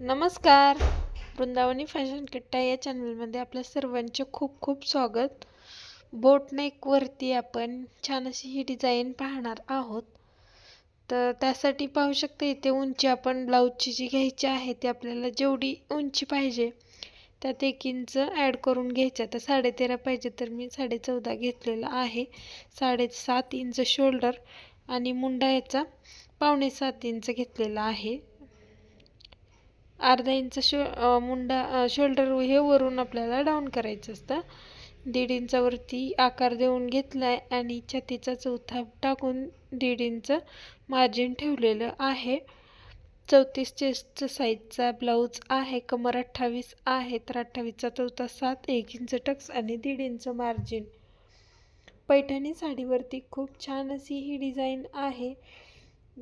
नमस्कार. वृंदावनी फॅशन किट्टा या चॅनलमध्ये आपल्या सर्वांचे खूप खूप स्वागत. बोटनेकवरती आपण छान अशी ही डिझाईन पाहणार आहोत. तर त्यासाठी पाहू शकता इथे उंची आपण ब्लाऊजची जी घ्यायची आहे ती आपल्याला जेवढी उंची पाहिजे त्यात एक इंच ॲड करून घ्यायचं. तर साडेतेरा पाहिजे तर मी साडे चौदा घेतलेला आहे. साडेसात इंच शोल्डर आणि मुंडा याचा पावणे सात इंच घेतलेला आहे. अर्धा इंच शो मुंडा शोल्डर हे वरून आपल्याला डाऊन करायचं असतं. दीड इंचावरती आकार देऊन घेतला आहे आणि छातीचा चौथा टाकून दीड इंच मार्जिन ठेवलेलं आहे. चौतीस चेस्टचं साईजचा ब्लाऊज आहे कमर अठ्ठावीस आहे तर अठ्ठावीसचा चौथा सात एक इंच टक्स आणि दीड इंच मार्जिन पैठणी साडीवरती खूप छान अशी ही डिझाईन आहे.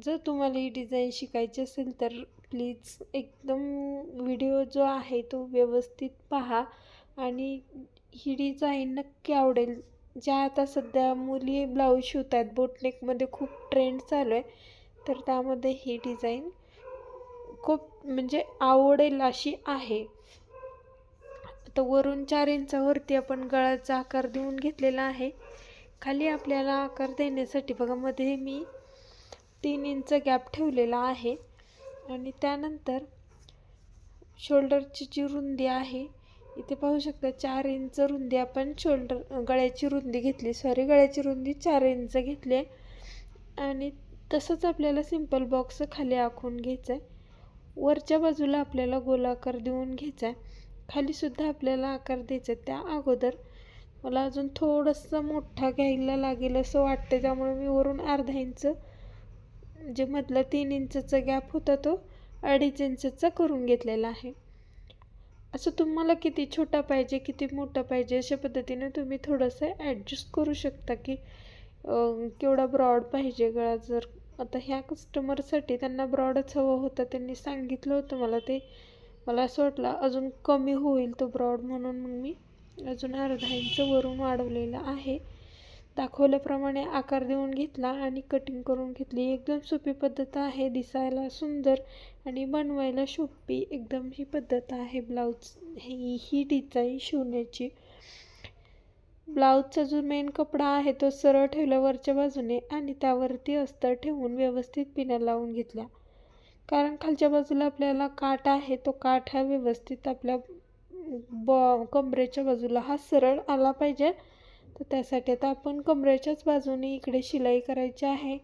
जर तुम्हाला ही डिझाईन शिकायची असेल तर प्लीज एकदम व्हिडिओ जो आहे तो व्यवस्थित पहा. आणि ही डिझाईन नक्की आवडेल. ज्या आता सध्या मुली ब्लाऊज शिवत आहेत बोटनेकमध्ये खूप ट्रेंड चालू आहे. तर त्यामध्ये ही डिझाईन खूप म्हणजे आवडेल अशी आहे. आता वरून चार इंचावरती आपण गळाचा आकार देऊन घेतलेला आहे. खाली आपल्याला आकार देण्यासाठी बघा मध्ये मी तीन इंच गॅप ठेवलेला आहे. आणि त्यानंतर शोल्डरची जी रुंदी आहे इथे पाहू शकता चार इंच रुंदी आपण शोल्डर गळ्याची रुंदी घेतली. सॉरी गळ्याची रुंदी चार इंच घेतली. आणि तसंच आपल्याला सिंपल बॉक्स खाली आखून घ्यायचं आहे वरच्या बाजूला आपल्याला गोलाकार देऊन घ्यायचा आहे खालीसुद्धा आपल्याला आकार द्यायचा आहे. त्या अगोदर मला अजून थोडंसं मोठा घ्यायला लागेल असं वाटतं त्यामुळे मी वरून अर्धा इंच जे मधला तीन इंचचा गॅप होता तो अडीच इंचाचा करून घेतलेला आहे. असं तुम्हाला किती छोटा पाहिजे किती मोठा पाहिजे अशा पद्धतीने तुम्ही थोडंसं ॲडजस्ट करू शकता की केवढा ब्रॉड पाहिजे गळा. जर आता ह्या कस्टमरसाठी त्यांना ब्रॉडच हवं होतं त्यांनी सांगितलं होतं मला ते. मला असं वाटलं अजून कमी होईल तो ब्रॉड म्हणून मग मी अजून अर्धा इंच वरून वाढवलेला आहे. दाखवल्याप्रमाणे आकार देऊन घेतला आणि कटिंग करून घेतली. एकदम सोपी पद्धत आहे. दिसायला सुंदर आणि बनवायला सोपी एकदम ही पद्धत आहे. ब्लाऊज ही ही डिझाईन शिवण्याची. ब्लाऊजचा जो मेन कपडा आहे तो सरळ ठेवला वरच्या बाजूने आणि त्यावरती अस्तर ठेवून व्यवस्थित पिण्या लावून घेतल्या. कारण खालच्या बाजूला आपल्याला काठ आहे तो काठ हा व्यवस्थित आपल्या बॉ कमरेच्या बाजूला हा सरळ आला पाहिजे. तर त्यासाठी आता आपण कमरेच्याच बाजूने इकडे शिलाई करायची आहे.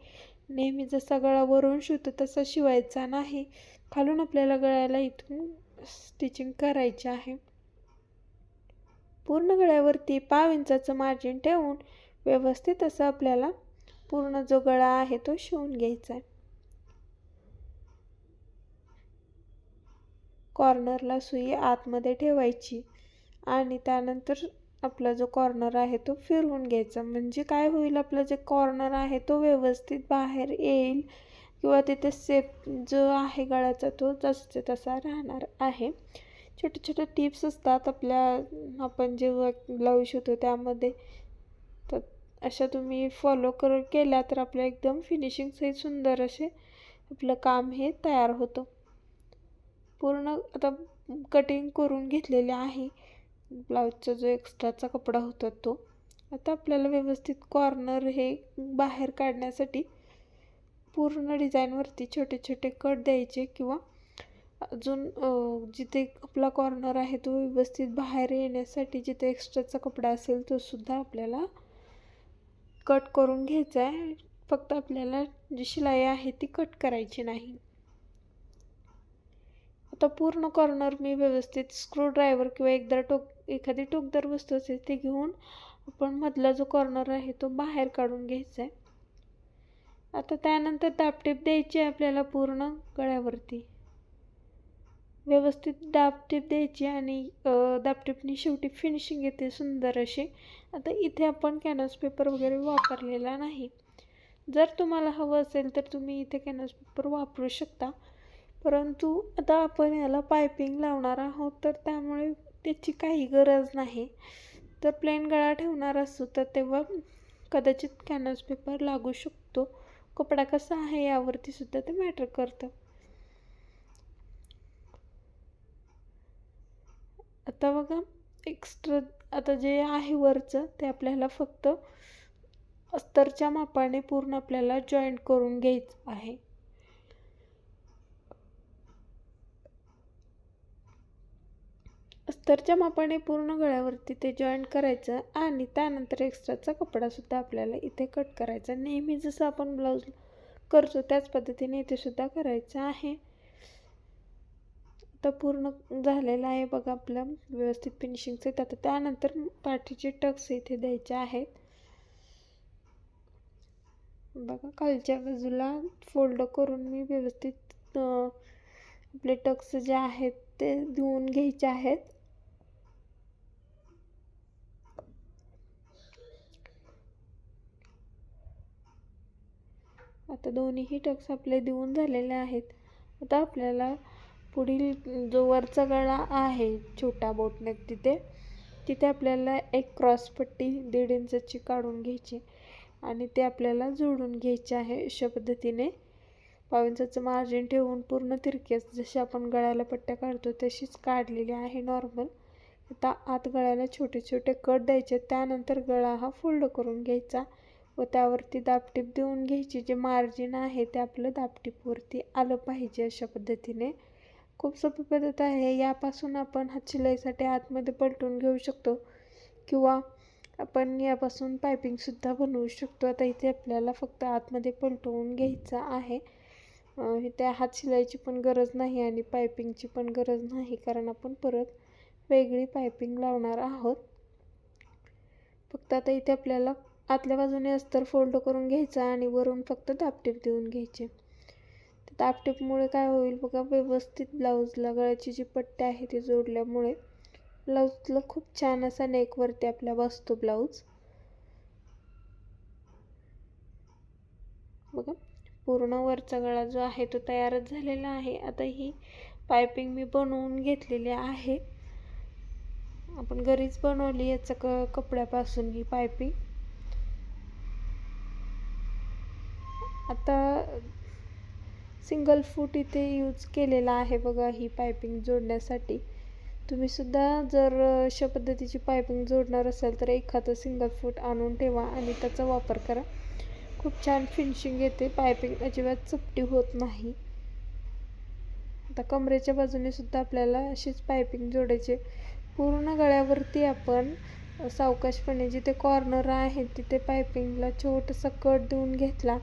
नेहमी जसा गळा वरून शिवतो तसा शिवायचा नाही. खालून आपल्याला गळ्याला इथून स्टिचिंग करायची आहे. पूर्ण गळ्यावरती पाव इंचाचं मार्जिन ठेवून व्यवस्थित असं आपल्याला पूर्ण जो गळा आहे तो शिवून घ्यायचा आहे. कॉर्नरला सुई आतमध्ये ठेवायची आणि त्यानंतर आपला जो कॉर्नर आहे तो फिरवून घ्यायचा. म्हणजे काय होईल आपला जे कॉर्नर आहे तो व्यवस्थित बाहेर येईल किंवा तिथे सेप जो आहे गळ्याचा तो जसं तसा राहणार आहे. छोटे छोटे टिप्स असतात आपल्या आपण जे ब्लाऊज शिवतो त्यामध्ये. तर अशा तुम्ही फॉलो कर केल्या तर आपल्या एकदम फिनिशिंगसहित सुंदर असे आपलं काम हे तयार होतं. पूर्ण आता कटिंग करून घेतलेले आहे. ब्लाऊजचा जो एक्स्ट्राचा कपडा होता तो आता आपल्याला व्यवस्थित कॉर्नर हे बाहेर काढण्यासाठी पूर्ण डिझाईनवरती छोटे छोटे कट द्यायचे किंवा अजून जिथे आपला कॉर्नर आहे तो व्यवस्थित बाहेर येण्यासाठी जिथे एक्स्ट्राचा कपडा असेल तो सुद्धा आपल्याला कट करून घ्यायचा आहे. फक्त आपल्याला जी शिलाई आहे ती कट करायची नाही. आता पूर्ण कॉर्नर मी व्यवस्थित स्क्रूड्रायव्हर किंवा एकदा टोक एखादी टोकदार वस्तू असेल ते घेऊन आपण मधला जो कॉर्नर आहे तो बाहेर काढून घ्यायचा आहे आता त्यानंतर दापटीप द्यायची आहे आपल्याला पूर्ण गळ्यावरती. व्यवस्थित दापटीप द्यायची आणि दापटीपनी शेवटी फिनिशिंग येते सुंदर अशी. आता इथे आपण कॅनव्हास पेपर वगैरे वापरलेला नाही. जर तुम्हाला हवं असेल तर तुम्ही इथे कॅनव्हास पेपर वापरू शकता. परंतु आता आपण याला पायपिंग लावणार आहोत तर त्यामुळे त्याची काही गरज नाही. तर प्लेन गळा ठेवणार असू तर तेव्हा कदाचित कॅनव्हास पेपर लागू शकतो. कपडा कसा आहे यावरती सुद्धा ते मॅटर करतं. आता बघा एक्स्ट्रा आता जे आहे वरचं ते आपल्याला फक्त अस्तरच्या मापाने पूर्ण आपल्याला जॉईंट करून घ्यायचं आहे. अस्तरच्या मापाने पूर्ण गळ्यावरती ते जॉईंट करायचं आणि त्यानंतर एक्स्ट्राचा कपडासुद्धा आपल्याला इथे कट करायचा. नेहमी जसं आपण ब्लाऊज करतो त्याच पद्धतीने इथे सुद्धा करायचं आहे. आता पूर्ण झालेलं आहे बघा आपलं व्यवस्थित फिनिशिंगचं आता त्यानंतर पाठीचे टक्स इथे द्यायचे आहेत. बघा खालच्या बाजूला फोल्ड करून मी व्यवस्थित आपले टक्स जे आहेत ते देऊन घ्यायचे आहेत. आता दोन्हीही टक्स आपले देऊन झालेले आहेत. आता आपल्याला पुढील जो वरचा गळा आहे छोटा बोटनेक तिथे तिथे आपल्याला एक क्रॉसपट्टी दीड इंचाची काढून घ्यायची आणि ते आपल्याला जोडून घ्यायचे आहे अशा पद्धतीने. पाव इंचाचं मार्जिन ठेवून पूर्ण तिरकेच जशी आपण गळ्याला पट्ट्या काढतो तशीच काढलेली आहे नॉर्मल आता आत गळ्याला छोटे छोटे कट द्यायचे. त्यानंतर गळा हा फोल्ड करून घ्यायचा व त्यावरती दापटीप देऊन घ्यायची. जे मार्जिन आहे ते आपलं दापटीपवरती आलं पाहिजे अशा पद्धतीने. खूप सोपी पद्धत आहे. यापासून आपण हात शिलाईसाठी आतमध्ये पलटून घेऊ शकतो किंवा आपण यापासून पायपिंगसुद्धा बनवू शकतो. आता इथे आपल्याला फक्त आतमध्ये पलटवून घ्यायचं आहे. त्या हात शिलाईची पण गरज नाही आणि पायपिंगची पण गरज नाही कारण आपण परत वेगळी पायपिंग लावणार आहोत. फक्त आता इथे आपल्याला आतल्या बाजूने अस्तर फोल्ड करून घ्यायचा आणि वरून फक्त दापटीप देऊन घ्यायचे. दापटीपमुळे काय होईल बघा व्यवस्थित ब्लाऊजला गळ्याची जी पट्टी आहे ती जोडल्यामुळे ब्लाऊजला खूप छान असा नेकवरती आपल्या बसतो ब्लाऊज. बघा. पूर्ण वरचा गळा जो आहे तो तयारच झालेला आहे. आता ही पायपिंग मी बनवून घेतलेली आहे. आपण घरीच बनवली याचं क कपड्यापासून ही पायपिंग आता सिंगल फूट इथे यूज केलेला आहे बघा ही पायपिंग जोडण्यासाठी. तुम्ही सुद्धा जर अशा पद्धतीची पायपिंग जोडणार असाल तर एखादं सिंगल फूट आणून ठेवा आणि त्याचा वापर करा. खूप छान फिनिशिंग येते. पायपिंग अजिबात चपटी होत नाही. आता कमरेच्या बाजूने सुद्धा आपल्याला अशीच पायपिंग जोडायची. पूर्ण गळ्यावरती आपण सावकाशपणे जिथे कॉर्नर आहे तिथे पायपिंगला छोटासा कट देऊन घेतला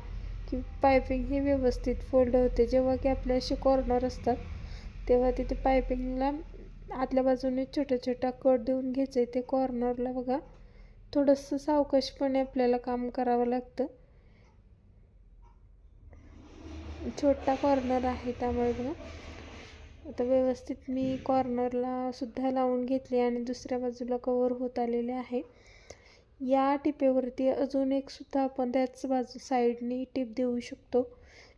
की पायपिंग ही व्यवस्थित फोल्ड होते. जेव्हा की आपले असे कॉर्नर असतात तेव्हा तिथे पायपिंगला आतल्या बाजूने छोट्या छोट्या कट देऊन घ्यायचं ते कॉर्नरला बघा थोडंसं सावकाशपणे आपल्याला काम करावं लागतं. छोटा कॉर्नर आहे त्यामुळे बघा. आता व्यवस्थित मी कॉर्नरला सुद्धा लावून घेतली आणि दुसऱ्या बाजूला कवर होत आलेले आहे. या टिपेवरती अजून एक सुद्धा आपण त्याच बाजू साईडनी टिप देऊ शकतो.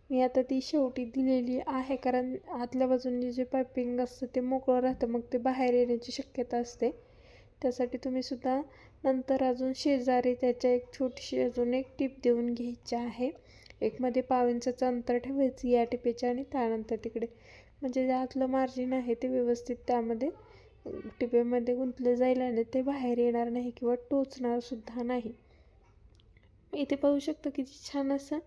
मी आता ती शेवटी दिलेली आहे कारण आतल्या बाजूने जे पायपिंग असतं ते मोकळं राहतं मग ते बाहेर येण्याची शक्यता असते. त्यासाठी तुम्ही सुद्धा नंतर अजून शेजारी त्याच्या एक छोटीशी अजून एक टीप देऊन घ्यायची आहे. एक मध्ये पाव इंचाचं अंतर ठेवायचं या टिपेच्या आणि त्यानंतर तिकडे. म्हणजे जे आतलं मार्जिन आहे ते व्यवस्थित त्यामध्ये टिपेमध्ये गुंतलं जाईल आणि ते बाहेर येणार नाही किंवा टोचणार सुद्धा नाही. इथे पाहू शकता किती छान असं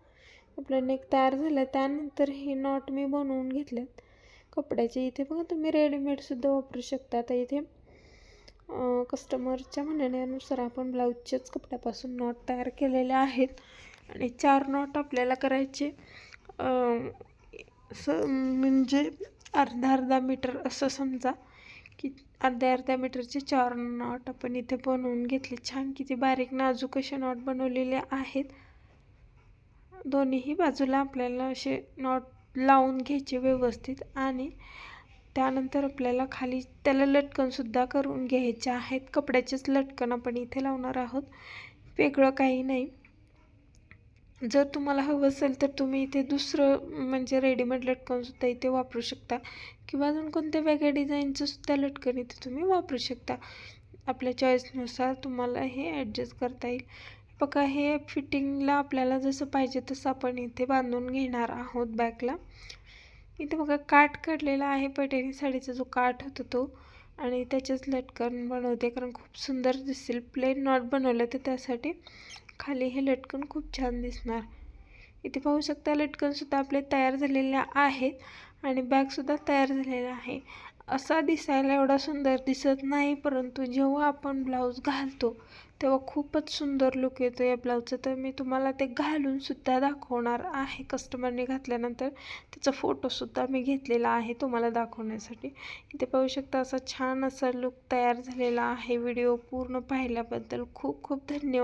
आपला नेक तयार झाला त्यानंतर हे नॉट मी बनवून घेतलेत. कपड्याचे इथे बघा तुम्ही रेडीमेडसुद्धा वापरू शकता. आता इथे कस्टमरच्या म्हणण्यानुसार आपण ब्लाऊजच्याच कपड्यापासून नॉट तयार केलेले आहेत. आणि चार नॉट आपल्याला करायचे. स म्हणजे अर्धा अर्धा मीटर असं समजा की अर्ध्या अर्ध्या मीटरचे चार नॉट आपण इथे बनवून घेतले. छान किती बारीक नाजूक असे नॉट बनवलेले आहेत. दोन्हीही बाजूला आपल्याला असे नॉट लावून घ्यायचे व्यवस्थित आणि त्यानंतर आपल्याला खाली त्याला लटकनसुद्धा करून घ्यायचे आहेत. कपड्याचेच लटकन आपण इथे लावणार आहोत. वेगळं काही नाही. जर तुम्हाला हवं असेल तर तुम्ही इथे दुसरं म्हणजे रेडीमेड लटकनसुद्धा इथे वापरू शकता. किंवा अजून कोणत्या वेगळ्या डिझाईनचंसुद्धा लटकन इथे तुम्ही वापरू शकता. आपल्या चॉईसनुसार तुम्हाला हे ॲडजस्ट करता येईल. बघा हे फिटिंगला आपल्याला जसं पाहिजे तसं आपण इथे बांधून घेणार आहोत बॅकला इथे बघा काठ काढलेला आहे पैठणी साडीचा जो काठ होता तो. आणि त्याचेच लटकन बनवते कारण खूप सुंदर दिसतील प्लेन नॉट बनवलं तर त्यासाठी खाली हे लटकन खूप छान दिसणार. इथे पाहू शकता लटकनसुद्धा आपले तयार झालेले आहेत आणि बॅगसुद्धा तयार झालेला आहे. असा दिसायला एवढा सुंदर दिसत नाही परंतु जेव्हा आपण ब्लाऊज घालतो तेव्हा खूपच सुंदर लुक येतो या ब्लाऊजचा तर मी तुम्हाला ते घालूनसुद्धा दाखवणार आहे. कस्टमरने घातल्यानंतर त्याचा फोटोसुद्धा मी घेतलेला आहे तुम्हाला दाखवण्यासाठी. इथे पाहू शकता असा छान असा लुक तयार झालेला आहे. व्हिडिओ पूर्ण पाहिल्याबद्दल खूप खूप धन्यवाद.